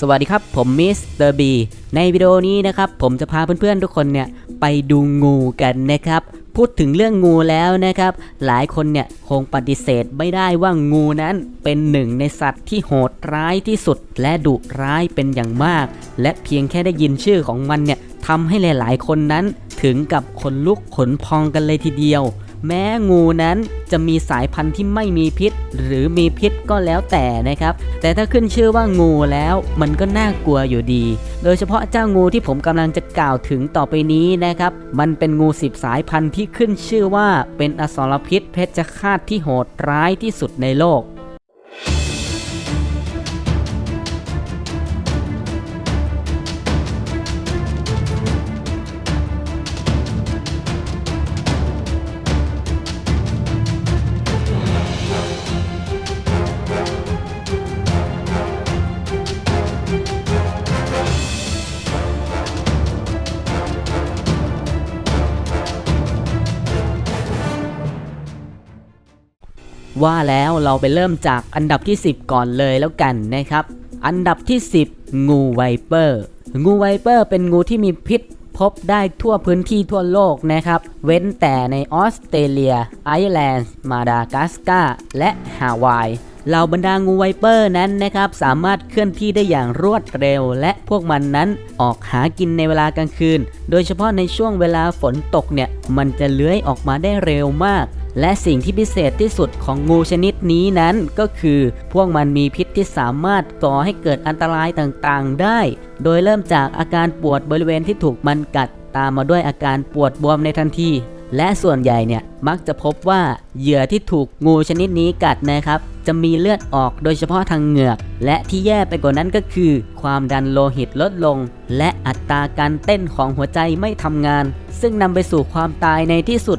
สวัสดีครับ ผมมิสเตอร์บีในวิดีโอนี้นะครับ ผมจะพาเพื่อนๆทุกคนเนี่ยไปดูงูกันนะครับ พูดถึงเรื่องงูแล้วนะครับ หลายคนเนี่ยคงปฏิเสธไม่ได้ว่างูนั้นเป็นหนึ่งในสัตว์ที่โหดร้ายที่สุด และดุร้ายเป็นอย่างมาก และเพียงแค่ได้ยินชื่อของมันเนี่ยทำให้หลายๆ คนนั้นถึงกับขนลุกขนพองกันเลยทีเดียว แม้งูนั้นจะมีสายพันธุ์ที่ไม่มีพิษ หรือมีพิษก็แล้วแต่นะครับ แต่ถ้าขึ้นชื่อว่างูแล้ว มันก็น่ากลัวอยู่ดี โดยเฉพาะเจ้างูที่ผมกำลังจะกล่าวถึงต่อไปนี้นะครับ มันเป็นงูสิบสายพันธุ์ที่ขึ้นชื่อว่าเป็นอสรพิษเพชฌฆาตที่โหดร้ายที่สุดในโลก ว่าแล้วเราไปเริ่มจากอันดับที่ 10 ก่อนเลยแล้วกันนะครับ อันดับที่ 10 งูไวเปอร์ งูไวเปอร์เป็นงูที่มีพิษพบได้ทั่วพื้นที่ทั่วโลกนะครับ เว้นแต่ในออสเตรเลีย ไอร์แลนด์ มาดากัสการ์ และฮาวายเหล่าบรรดางูไวเปอร์นั้นนะครับ สามารถเคลื่อนที่ได้อย่างรวดเร็ว และพวกมันนั้นออกหากินในเวลากลางคืน โดยเฉพาะในช่วงเวลาฝนตกเนี่ย มันจะเลื้อยออกมาได้เร็วมาก และสิ่งที่พิเศษที่สุดของงูชนิดนี้นั้นก็คือ พวกมันมีพิษที่สามารถก่อให้เกิดอันตรายต่างๆได้ โดยเริ่มจากอาการปวดบริเวณที่ถูกมันกัด ตามมาด้วยอาการปวดบวมในทันที และส่วนใหญ่เนี่ยมักจะพบว่าเหยื่อที่ถูกงูชนิดนี้กัดนะครับ จะมีเลือดออกโดยเฉพาะทางเหงือก และที่แย่ไปกว่านั้นก็คือ ความดันโลหิตลดลง และอัตราการเต้นของหัวใจไม่ทำงาน ซึ่งนำไปสู่ความตายในที่สุด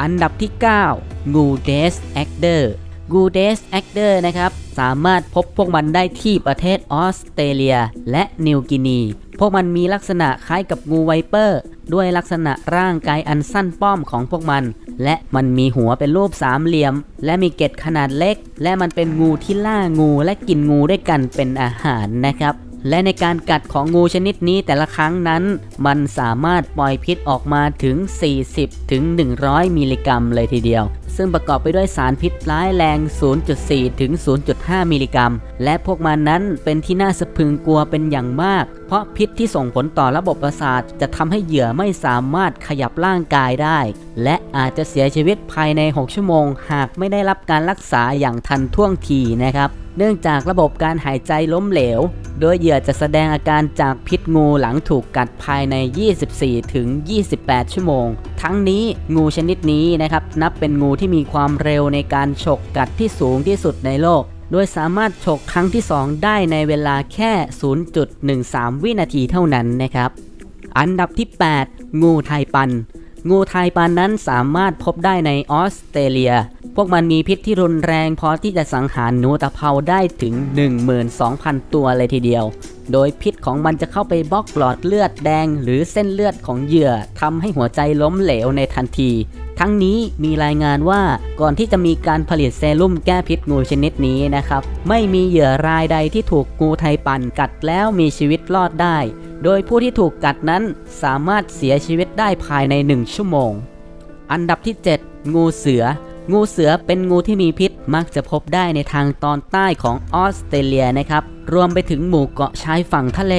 อันดับที่9งูเดสแอคเดอร์งูเดสแอคเดอร์นะครับ สามารถพบพวกมันได้ที่ประเทศออสเตรเลีย และนิวกินี พวกมันมีลักษณะคล้ายกับงูไวเปอร์ ด้วยลักษณะร่างกายอันสั้นป้อมของพวกมัน และมันมีหัวเป็นรูปสามเหลี่ยม และมีเกล็ดขนาดเล็ก และมันเป็นงูที่ล่างูและกินงูด้วยกันเป็นอาหารนะครับ และในการกัดของงูชนิดนี้แต่ละครั้งนั้น มันสามารถปล่อยพิษออกมาถึง 40 ถึง 100 มิลลิกรัมเลยทีเดียว ซึ่งประกอบไปด้วยสารพิษร้ายแรง 0.4 ถึง 0.5 มิลลิกรัม และพวกมันนั้นเป็นที่น่าสะพึงกลัวเป็นอย่างมาก เพราะพิษที่ส่งผลต่อระบบประสาท จะทำให้เหยื่อไม่สามารถขยับร่างกายได้ และอาจจะเสียชีวิตภายใน 6 ชั่วโมง หากไม่ได้รับการรักษาอย่างทันท่วงทีนะครับ เนื่องจากระบบการหายใจล้มเหลว โดยเหยื่อจะแสดงอาการจากพิษงูหลังถูกกัดภายใน 24 ถึง 28 ชั่วโมง ทั้งนี้งูชนิดนี้นะครับนับเป็นงูที่มีความเร็วในการฉกกัดที่สูงที่สุดในโลก โดยสามารถฉกครั้งที่ 2 ได้ในเวลาแค่ 0.13 วินาทีเท่านั้นนะครับ อันดับที่ 8 งูไทปัน งูไทยปานนั้นสามารถพบได้ในออสเตรเลีย พวกมันมีพิษที่รุนแรงพอที่จะสังหารหนูตะเภาได้ถึง 12,000 ตัวเลยทีเดียว โดยพิษของมันจะเข้าไปบล็อกหลอดเลือดแดง หรือเส้นเลือดของเหยื่อทำให้หัวใจล้มเหลวในทันที ทั้งนี้มีรายงานว่าก่อนที่จะมีการผลิตเซรุ่มแก้พิษงูชนิดนี้นะครับ ไม่มีเหยื่อรายใดที่ถูกงูไทปันกัดแล้วมีชีวิตรอดได้ โดยผู้ที่ถูกกัดนั้นสามารถเสียชีวิตได้ภายใน 1 ชั่วโมง อันดับที่ 7 งูเสือ งูเสือเป็นงูที่มีพิษมักจะพบได้ในทางตอนใต้ของออสเตรเลียนะครับ รวมไปถึงหมู่เกาะชายฝั่งทะเล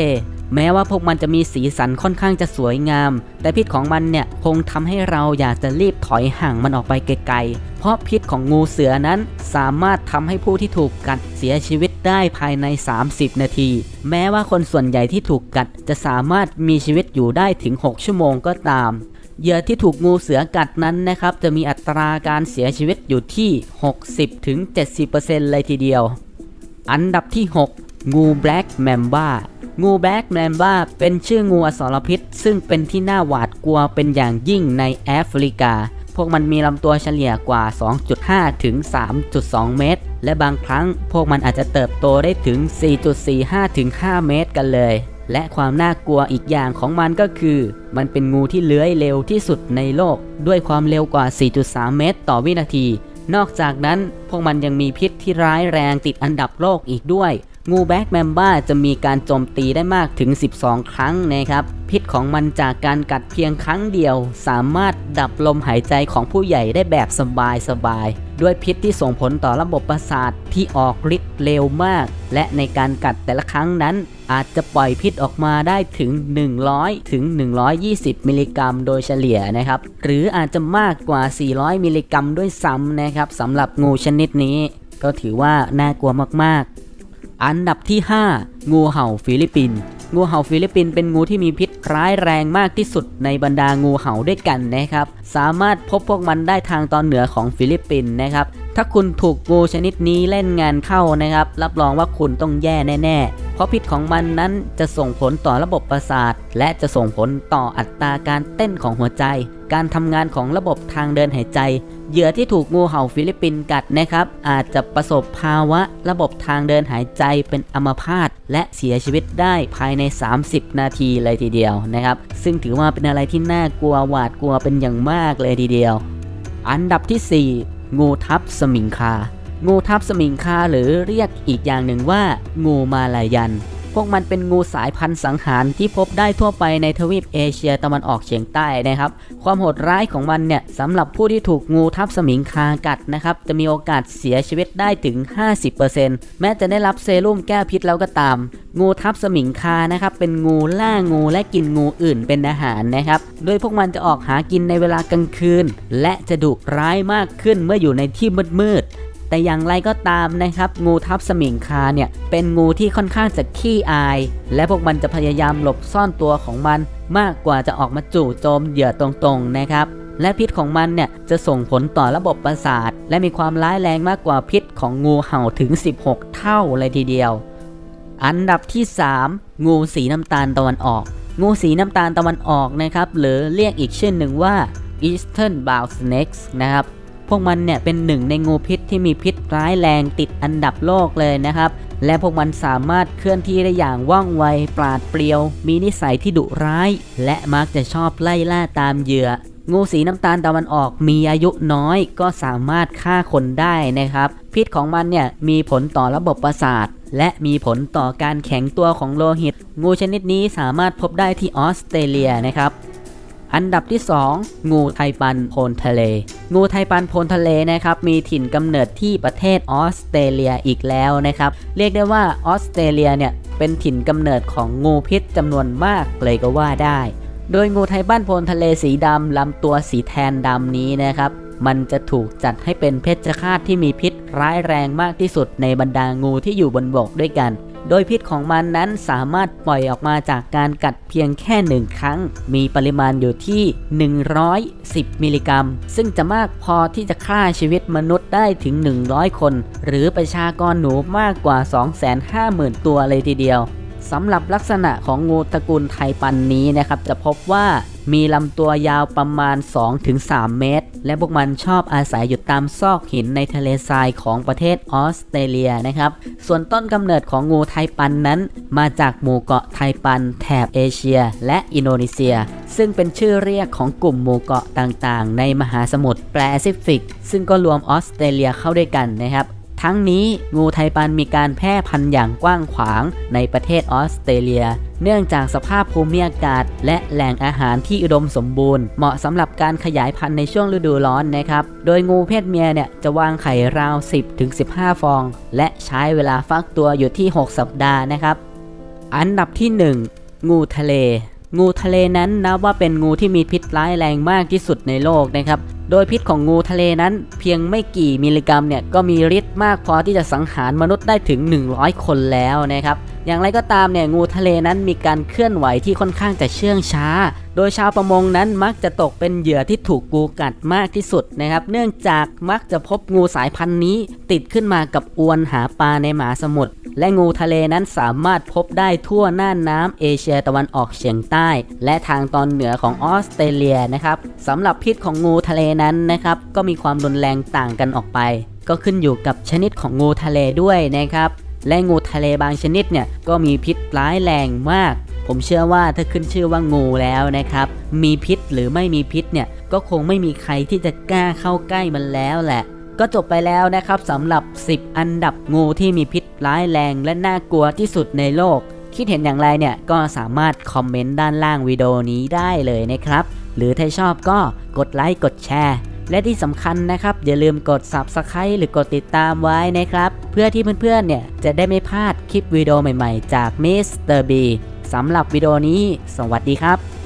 แม้ว่าพวกมันจะมีสีสันค่อนข้างจะสวยงาม แต่พิษของมันเนี่ยคงทำให้เราอยากจะรีบถอยห่างมันออกไปไกลๆ เพราะพิษของงูเสือนั้นสามารถทำให้ผู้ที่ถูกกัดเสียชีวิตได้ภายใน 30 นาที แม้ว่าคนส่วนใหญ่ที่ถูกกัดจะสามารถมีชีวิตอยู่ได้ถึง 6 ชั่วโมงก็ตาม เหยื่อที่ถูกงูเสือกัดนั้นนะครับ จะมีอัตราการเสียชีวิตอยู่ที่ 60-70%เลยทีเดียว อันดับที่ 6 งูแบล็กแมมบ้างูแบล็กแมมบ้าเป็นชื่องูอสรพิษ ซึ่งเป็นที่น่าหวาดกลัวเป็นอย่างยิ่งในแอฟริกา พวกมันมีลำตัวเฉลี่ยกว่า 2.5 ถึง 3.2 เมตร และบางครั้งพวกมันอาจจะเติบโตได้ถึง 4.45 ถึง 5 เมตรกันเลย และความน่ากลัวอีกอย่างของมันก็คือ มันเป็นงูที่เลื้อยเร็วที่สุดในโลก ด้วยความเร็วกว่า 4.3 เมตร ต่อวินาที นอกจากนั้นพวกมันยังมีพิษที่ร้ายแรงติดอันดับโลกอีกด้วย งูแบ็กแมมบ้าจะมีการโจมตีได้มากถึง 12 ครั้งนะครับ พิษของมันจากการกัดเพียงครั้งเดียว สามารถดับลมหายใจของผู้ใหญ่ได้แบบสบายๆด้วยพิษที่ส่งผลต่อระบบประสาทที่ออกฤทธิ์เร็วมาก และในการกัดแต่ละครั้งนั้น อาจจะปล่อยพิษออกมาได้ถึง 100 ถึง 120 มิลลิกรัมโดยเฉลี่ยนะครับ หรืออาจจะมากกว่า 400 มิลลิกรัมด้วยซ้ำนะครับสำหรับงูชนิดนี้ ก็ถือว่าน่ากลัวมากๆ อันดับที่ 5 งูเห่าฟิลิปปินส์งูเห่าฟิลิปปินส์เป็นงูที่มีพิษร้ายแรงมากที่สุดในบรรดางูเห่าด้วยกันนะครับ สามารถพบพวกมันได้ทางตอนเหนือของฟิลิปปินส์นะครับ ถ้าคุณถูกงูชนิดนี้เล่นงานเข้านะครับ รับรองว่าคุณต้องแย่แน่ๆ เพราะพิษของมันนั้นจะส่งผลต่อระบบประสาท และจะส่งผลต่ออัตราการเต้นของหัวใจ การทำงานของระบบทางเดินหายใจ เหยื่อที่ถูกงูเห่าฟิลิปปินส์กัดนะครับ อาจจะประสบภาวะระบบทางเดินหายใจเป็นอัมพาตและเสียชีวิตได้ภายใน 30 นาทีเลยทีเดียวนะครับ ซึ่งถือว่าเป็นอะไรที่น่ากลัวหวาดกลัวเป็นอย่างมากเลยทีเดียว อันดับที่ 4 งูทับสมิงคา งูทับสมิงคาหรือเรียกอีกอย่างหนึ่งว่า งูมาลายัน วกมันเป็นงูสายพันธุ์สังหารที่พบได้ทั่วไปในทวีปเอเชียตะวันออกเฉียงใต้นะครับ ความโหดร้ายของมันเนี่ยสำหรับผู้ที่ถูกงูทับสมิงคากัดนะครับ จะมีโอกาสเสียชีวิตได้ถึง 50%แม้จะได้รับเซรุ่มแก้พิษแล้วก็ตาม งูทับสมิงคานะครับ เป็นงูล่างูและกินงูอื่นเป็นอาหารนะครับ โดยพวกมันจะออกหากินในเวลากลางคืน และจะดุร้ายมากขึ้นเมื่ออยู่ในที่มืดๆ แต่อย่างไรก็ตามนะครับ งูทับสมิงคาเนี่ย เป็นงูที่ค่อนข้างจะขี้อาย และพวกมันจะพยายามหลบซ่อนตัวของมัน มากกว่าจะออกมาจู่โจมเหยื่อตรงๆนะครับ และพิษของมันเนี่ยจะส่งผลต่อระบบประสาท และมีความร้ายแรงมากกว่าพิษของงูเห่าถึง 16 เท่าเลยทีเดียว อันดับที่ 3 งูสีน้ำตาลตะวันออก งูสีน้ำตาลตะวันออกนะครับหรือเรียกอีกชื่อหนึ่งว่า Eastern Bound Snakes นะครับ พวกมันเนี่ยเป็นหนึ่งในงูพิษที่มีพิษร้ายแรงติดอันดับโลกเลยนะครับ และพวกมันสามารถเคลื่อนที่ได้อย่างว่องไว ปราดเปรียว มีนิสัยที่ดุร้าย และมักจะชอบไล่ล่าตามเหยื่อ งูสีน้ำตาลตะวันออกมีอายุน้อย ก็สามารถฆ่าคนได้นะครับ พิษของมันเนี่ยมีผลต่อระบบประสาทและมีผลต่อการแข็งตัวของโลหิต งูชนิดนี้สามารถพบได้ที่ออสเตรเลียนะครับ อันดับที่ 2 งูไทปันโพนทะเล งูไทปันโพนทะเลนะครับมีถิ่นกำเนิดที่ประเทศออสเตรเลียอีกแล้วนะครับ เรียกได้ว่าออสเตรเลียเนี่ยเป็นถิ่นกำเนิดของงูพิษจำนวนมากเลยก็ว่าได้ โดยงูไทปันโพนทะเลสีดำลำตัวสีแทนดำนี้นะครับ มันจะถูกจัดให้เป็นเพชฌฆาตที่มีพิษร้ายแรงมากที่สุดในบรรดางูที่อยู่บนบกด้วยกัน โดยพิษของมันนั้นสามารถปล่อยออกมาจากการกัดเพียงแค่หนึ่งครั้ง มีปริมาณอยู่ที่ 110 มิลลิกรัม ซึ่งจะมากพอที่จะฆ่าชีวิตมนุษย์ได้ถึง 100 คน หรือประชากรหนูมากกว่า 250,000 ตัวเลยทีเดียวสำหรับลักษณะของงูตระกูลไทปันนี้นะครับจะพบว่า มีลำตัวยาวประมาณ 2-3 เมตร และพวกมันชอบอาศัยอยู่ตามซอกหินในทะเลทรายของประเทศออสเตรเลียนะครับ ส่วนต้นกำเนิดของงูไทปันนั้น มาจากหมู่เกาะไทปันแถบเอเชีย และอินโดนีเซีย ซึ่งเป็นชื่อเรียกของกลุ่มหมู่เกาะต่างๆ ในมหาสมุทรแปซิฟิก ซึ่งก็รวมออสเตรเลียเข้าด้วยกันนะครับ ทั้งนี้งูไทปันมีการแพร่พันธุ์อย่างกว้างขวางในประเทศออสเตรเลีย เนื่องจากสภาพภูมิอากาศ และแหล่งอาหารที่อุดมสมบูรณ์ เหมาะสำหรับการขยายพันธุ์ในช่วงฤดูร้อนนะครับ โดยงูเพศเมียเนี่ยจะวางไข่ราว 10-15 ฟอง และใช้เวลาฟักตัวอยู่ที่ 6 สัปดาห์นะครับ อันดับที่ 1 งูทะเลงูทะเลนั้นนับว่าเป็นงูที่มีพิษร้ายแรงมากที่สุดในโลกนะครับ โดยพิษของงูทะเลนั้นเพียงไม่กี่มิลลิกรัมเนี่ยก็มีฤทธิ์มากพอที่จะสังหารมนุษย์ได้ถึง 100 คนแล้วนะครับอย่างไรก็ตามเนี่ยงูทะเลนั้นมีการเคลื่อนไหวที่ค่อนข้างจะเชื่องช้า โดยชาวประมงนั้นมักจะตกเป็นเหยื่อที่ถูกงูกัดมากที่สุดนะครับ เนื่องจากมักจะพบงูสายพันธุ์นี้ ติดขึ้นมากับอวนหาปลาในมหาสมุทร และงูทะเลนั้นสามารถพบได้ทั่วหน่านน้ำเอเชียตะวันออกเฉียงใต้ และทางตอนเหนือของออสเตรเลียนะครับสำหรับพิษของงูทะเลนั้นนะครับก็มีความรุนแรงต่างกันออกไป ก็ขึ้นอยู่กับชนิดของงูทะเลด้วยนะครับและงูทะเลบางชนิดเนี่ยก็มีพิษร้ายแรงมาก ผมเชื่อว่าถ้าขึ้นชื่อว่างูแล้วนะครับ มีพิษหรือไม่มีพิษเนี่ยก็คงไม่มีใครที่จะกล้าเข้าใกล้มันแล้วแหละ ก็จบไปแล้วนะครับสำหรับ 10 อันดับงูที่มีพิษ ร้ายแรงและน่ากลัวที่สุดในโลก คิดเห็นอย่างไรเนี่ยก็สามารถคอมเมนต์ด้านล่างวิดีโอนี้ได้เลยนะครับ หรือถ้าชอบก็กดไลค์กดแชร์ และที่สำคัญนะครับ อย่าลืมกด Subscribe หรือกดติดตามไว้นะครับ เพื่อที่เพื่อนๆเนี่ยจะได้ไม่พลาดคลิปวิดีโอใหม่ๆ จาก Mr. B สำหรับวิดีโอนี้ สวัสดีครับ